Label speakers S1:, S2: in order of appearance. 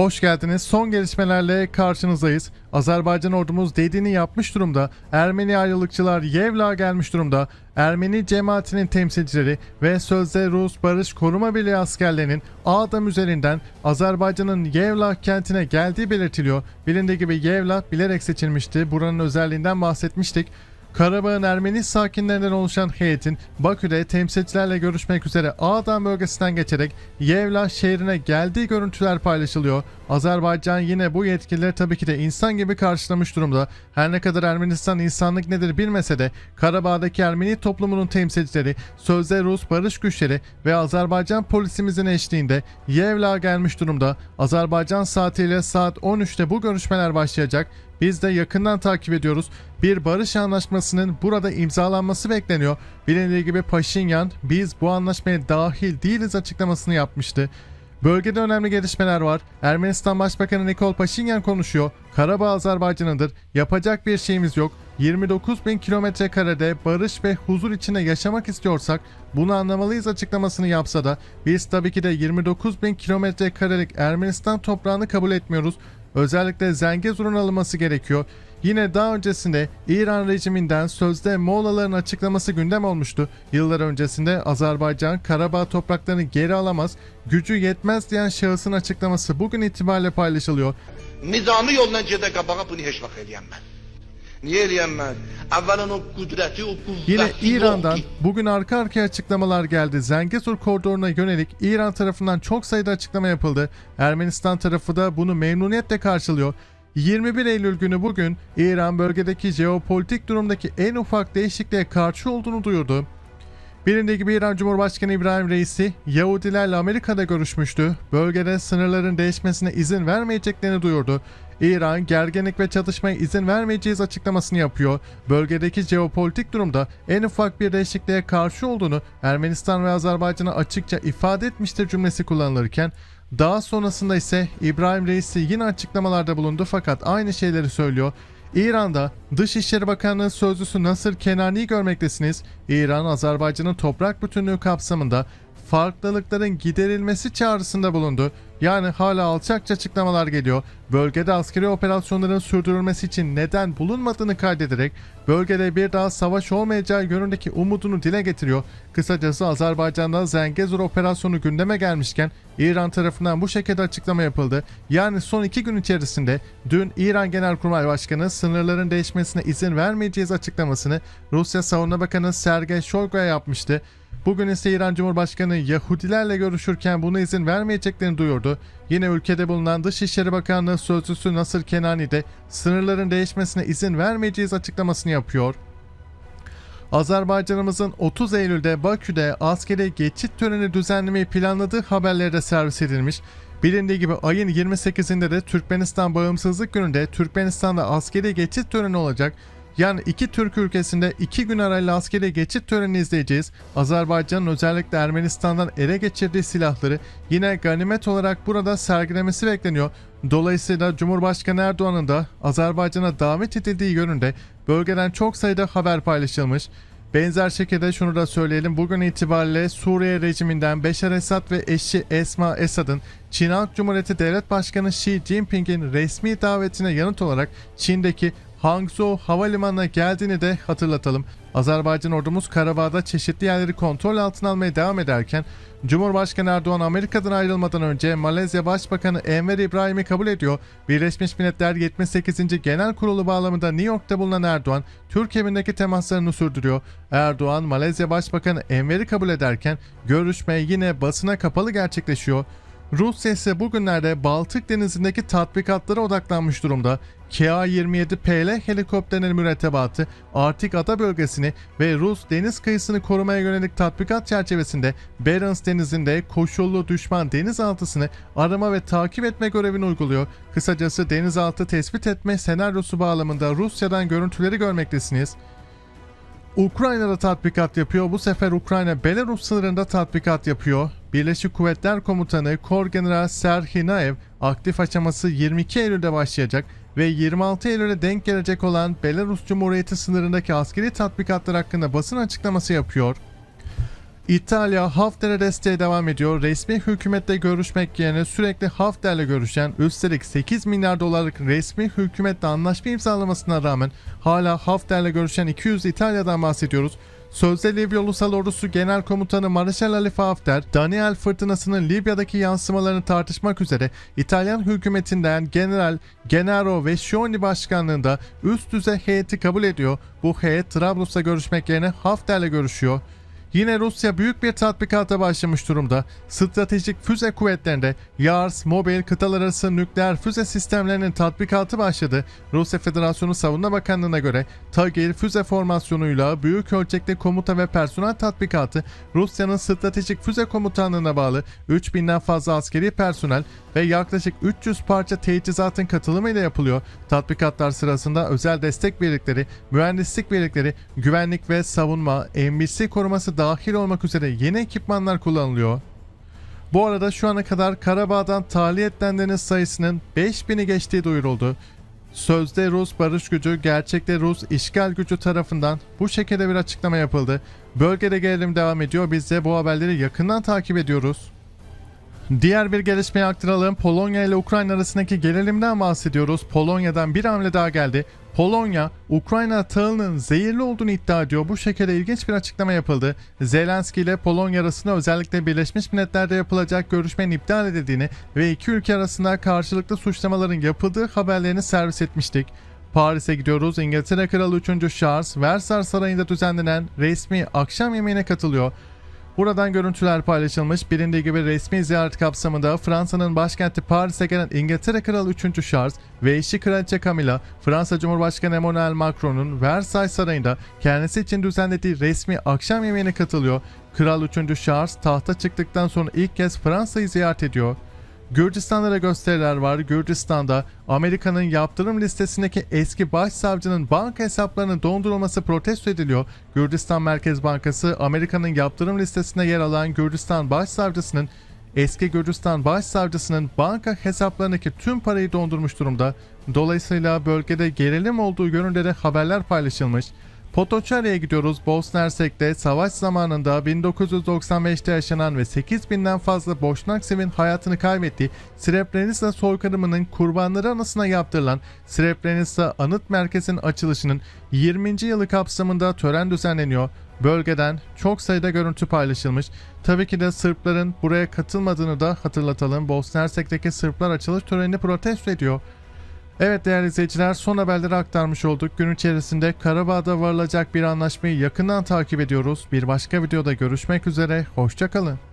S1: Hoş geldiniz. Son gelişmelerle karşınızdayız. Azerbaycan ordumuz dediğini yapmış durumda. Ermeni ayrılıkçılar Yevla gelmiş durumda. Ermeni cemaatinin temsilcileri ve sözde Rus Barış Koruma Birliği askerlerinin Ağdam üzerinden Azerbaycan'ın Yevla kentine geldiği belirtiliyor. Bilindiği gibi Yevla bilerek seçilmişti. Buranın özelliğinden bahsetmiştik. Karabağ'ın Ermeni sakinlerinden oluşan heyetin Bakü'de temsilcilerle görüşmek üzere Ağdam bölgesinden geçerek Yevla şehrine geldiği görüntüler paylaşılıyor. Azerbaycan yine bu yetkilileri tabii ki de insan gibi karşılamış durumda. Her ne kadar Ermenistan insanlık nedir bilmese de Karabağ'daki Ermeni toplumunun temsilcileri, sözde Rus barış güçleri ve Azerbaycan polisimizin eşliğinde Yevla gelmiş durumda. Azerbaycan saatiyle saat 13'te bu görüşmeler başlayacak. Biz de yakından takip ediyoruz. Bir barış anlaşmasının burada imzalanması bekleniyor. Bilindiği gibi Paşinyan biz bu anlaşmaya dahil değiliz açıklamasını yapmıştı. Bölgede önemli gelişmeler var. Ermenistan Başbakanı Nikol Paşinyan konuşuyor. Karabağ Azerbaycan'ındır. Yapacak bir şeyimiz yok. 29 bin kilometre karede barış ve huzur içinde yaşamak istiyorsak bunu anlamalıyız açıklamasını yapsa da biz tabii ki de 29 bin kilometre karelik Ermenistan toprağını kabul etmiyoruz. Özellikle Zengezur'un alınması gerekiyor. Yine daha öncesinde İran rejiminden sözde Moğolların açıklaması gündem olmuştu. Yıllar öncesinde Azerbaycan Karabağ topraklarını geri alamaz, gücü yetmez diyen şahısın açıklaması bugün itibariyle paylaşılıyor.
S2: nizami gedə qabağa bunu heç vaxt eləyəm eləyəm mən? Əvvələn o qüdrəti, o qüvvəti
S1: Yine İran'dan bugün arka arkaya açıklamalar geldi. Zengezur koridoruna yönelik İran tarafından çok sayıda açıklama yapıldı. Ermenistan tarafı da bunu memnuniyetle karşılıyor. 21 Eylül günü bugün İran bölgedeki jeopolitik durumdaki en ufak değişikliğe karşı olduğunu duyurdu. Bilindiği gibi İran Cumhurbaşkanı İbrahim Reisi Yahudilerle Amerika'da görüşmüştü. Bölgede sınırların değişmesine izin vermeyeceklerini duyurdu. İran gerginlik ve çatışmaya izin vermeyeceğiz açıklamasını yapıyor. Bölgedeki jeopolitik durumda en ufak bir değişikliğe karşı olduğunu Ermenistan ve Azerbaycan'a açıkça ifade etmiştir cümlesi kullanılırken daha sonrasında ise İbrahim Reisi yine açıklamalarda bulundu fakat aynı şeyleri söylüyor. İran'da Dışişleri Bakanlığı Sözcüsü Nasır Kenani'yi görmektesiniz. İran, Azerbaycan'ın toprak bütünlüğü kapsamında farklılıkların giderilmesi çağrısında bulundu. Yani hala alçakça açıklamalar geliyor. Bölgede askeri operasyonların sürdürülmesi için neden bulunmadığını kaydederek bölgede bir daha savaş olmayacağı yönündeki umudunu dile getiriyor. Kısacası Azerbaycan'da Zengezur operasyonu gündeme gelmişken İran tarafından bu şekilde açıklama yapıldı. Yani son iki gün içerisinde dün İran Genelkurmay Başkanı sınırların değişmesine izin vermeyeceğiz açıklamasını Rusya Savunma Bakanı Sergey Shoigu'ya yapmıştı. Bugün ise İran Cumhurbaşkanı Yahudilerle görüşürken buna izin vermeyeceklerini duyurdu. Yine ülkede bulunan Dışişleri Bakanlığı Sözcüsü Nasır Kenani de sınırların değişmesine izin vermeyeceğiz açıklamasını yapıyor. Azerbaycanımızın 30 Eylül'de Bakü'de askeri geçit töreni düzenlemeyi planladığı haberleri de servis edilmiş. Bilindiği gibi ayın 28'inde de Türkmenistan Bağımsızlık Günü'nde Türkmenistan'da askeri geçit töreni olacak. Yani iki Türk ülkesinde iki gün arayla askeri geçit töreni izleyeceğiz. Azerbaycan'ın özellikle Ermenistan'dan ele geçirdiği silahları yine ganimet olarak burada sergilemesi bekleniyor. Dolayısıyla Cumhurbaşkanı Erdoğan'ın da Azerbaycan'a davet edildiği yönünde bölgeden çok sayıda haber paylaşılmış. Benzer şekilde şunu da söyleyelim. Bugün itibariyle Suriye rejiminden Beşar Esad ve eşi Esma Esad'ın Çin Halk Cumhuriyeti Devlet Başkanı Xi Jinping'in resmi davetine yanıt olarak Çin'deki Hangzhou Havalimanı'na geldiğini de hatırlatalım. Azerbaycan ordumuz Karabağ'da çeşitli yerleri kontrol altına almaya devam ederken Cumhurbaşkanı Erdoğan Amerika'dan ayrılmadan önce Malezya Başbakanı Enver İbrahim'i kabul ediyor. Birleşmiş Milletler 78. Genel Kurulu bağlamında New York'ta bulunan Erdoğan, Türk temaslarını sürdürüyor. Erdoğan, Malezya Başbakanı Enver'i kabul ederken görüşme yine basına kapalı gerçekleşiyor. Rusya ise bugünlerde Baltık Denizi'ndeki tatbikatlara odaklanmış durumda. KA-27PL helikopterinin mürettebatı Arktik Ada bölgesini ve Rus deniz kıyısını korumaya yönelik tatbikat çerçevesinde Barents Denizi'nde koşullu düşman denizaltısını arama ve takip etme görevini uyguluyor. Kısacası denizaltı tespit etme senaryosu bağlamında Rusya'dan görüntüleri görmektesiniz. Ukrayna'da tatbikat yapıyor. Bu sefer Ukrayna Belarus sınırında tatbikat yapıyor. Birleşik Kuvvetler Komutanı Kor General Serhiy Naev aktif aşaması 22 Eylül'de başlayacak ve 26 Eylül'e denk gelecek olan Belarus Cumhuriyeti sınırındaki askeri tatbikatlar hakkında basın açıklaması yapıyor. İtalya Hafter'e desteğe devam ediyor. Resmi hükümette görüşmek yerine sürekli Hafter'le görüşen, üstelik 8 milyar dolarlık resmi hükümetle anlaşma imzalamasına rağmen hala Hafter'le görüşen 200 İtalya'dan bahsediyoruz. Sözde Libya Ulusal Ordusu Genel Komutanı Marshal Halife Hafter, Daniel fırtınasının Libya'daki yansımalarını tartışmak üzere İtalyan hükümetinden General Gennaro Vescioni başkanlığında üst düzey heyeti kabul ediyor. Bu heyet Trablus'ta görüşmek yerine Hafter'le görüşüyor. Yine Rusya büyük bir tatbikata başlamış durumda. Stratejik füze kuvvetlerinde Yars, Mobil, kıtalar arası nükleer füze sistemlerinin tatbikatı başladı. Rusya Federasyonu Savunma Bakanlığı'na göre TAGİR füze formasyonuyla büyük ölçekli komuta ve personel tatbikatı Rusya'nın stratejik füze komutanlığına bağlı 3000'den fazla askeri personel ve yaklaşık 300 parça teçhizatın katılımıyla yapılıyor. Tatbikatlar sırasında özel destek birlikleri, mühendislik birlikleri, güvenlik ve savunma, NBC koruması dahil olmak üzere yeni ekipmanlar kullanılıyor. Bu arada şu ana kadar Karabağ'dan tahliye edilenlerin sayısının 5000'i geçtiği duyuruldu. Sözde Rus barış gücü, gerçekte Rus işgal gücü tarafından bu şekilde bir açıklama yapıldı. Bölgede gerilim devam ediyor. Biz de bu haberleri yakından takip ediyoruz. Diğer bir gelişmeye aktaralım. Polonya ile Ukrayna arasındaki gerilimden bahsediyoruz. Polonya'dan bir hamle daha geldi. Polonya, Ukrayna tahılının zehirli olduğunu iddia ediyor. Bu şekilde ilginç bir açıklama yapıldı. Zelenski ile Polonya arasında özellikle Birleşmiş Milletler'de yapılacak görüşmenin iptal edildiğini ve iki ülke arasında karşılıklı suçlamaların yapıldığı haberlerini servis etmiştik. Paris'e gidiyoruz. İngiltere Kralı 3. Charles, Versailles Sarayı'nda düzenlenen resmi akşam yemeğine katılıyor. Buradan görüntüler paylaşılmış. Bilindiği gibi resmi ziyaret kapsamında Fransa'nın başkenti Paris'e gelen İngiltere Kralı 3. Charles ve eşi Kraliçe Camilla, Fransa Cumhurbaşkanı Emmanuel Macron'un Versailles Sarayı'nda kendisi için düzenlediği resmi akşam yemeğine katılıyor. Kral 3. Charles tahta çıktıktan sonra ilk kez Fransa'yı ziyaret ediyor. Gürcistan'da da gösteriler var. Gürcistan'da Amerika'nın yaptırım listesindeki eski başsavcının banka hesaplarının dondurulması protesto ediliyor. Gürcistan Merkez Bankası Amerika'nın yaptırım listesinde yer alan Gürcistan Başsavcısının eski Gürcistan Başsavcısının banka hesaplarındaki tüm parayı dondurmuş durumda. Dolayısıyla bölgede gerilim olduğu yönünde de haberler paylaşılmış. Potoçari'ye gidiyoruz. Bosna Hersek'te savaş zamanında 1995'te yaşanan ve 8000'den fazla Boşnak Siv'in hayatını kaybettiği Srebrenica soykırımının kurbanları anısına yaptırılan Srebrenica Anıt Merkezi'nin açılışının 20. yılı kapsamında tören düzenleniyor. Bölgeden çok sayıda görüntü paylaşılmış. Tabii ki de Sırpların buraya katılmadığını da hatırlatalım. Bosna Hersek'teki Sırplar açılış törenini protesto ediyor. Evet değerli izleyiciler son haberleri aktarmış olduk. Gün içerisinde Karabağ'da varılacak bir anlaşmayı yakından takip ediyoruz. Bir başka videoda görüşmek üzere. Hoşçakalın.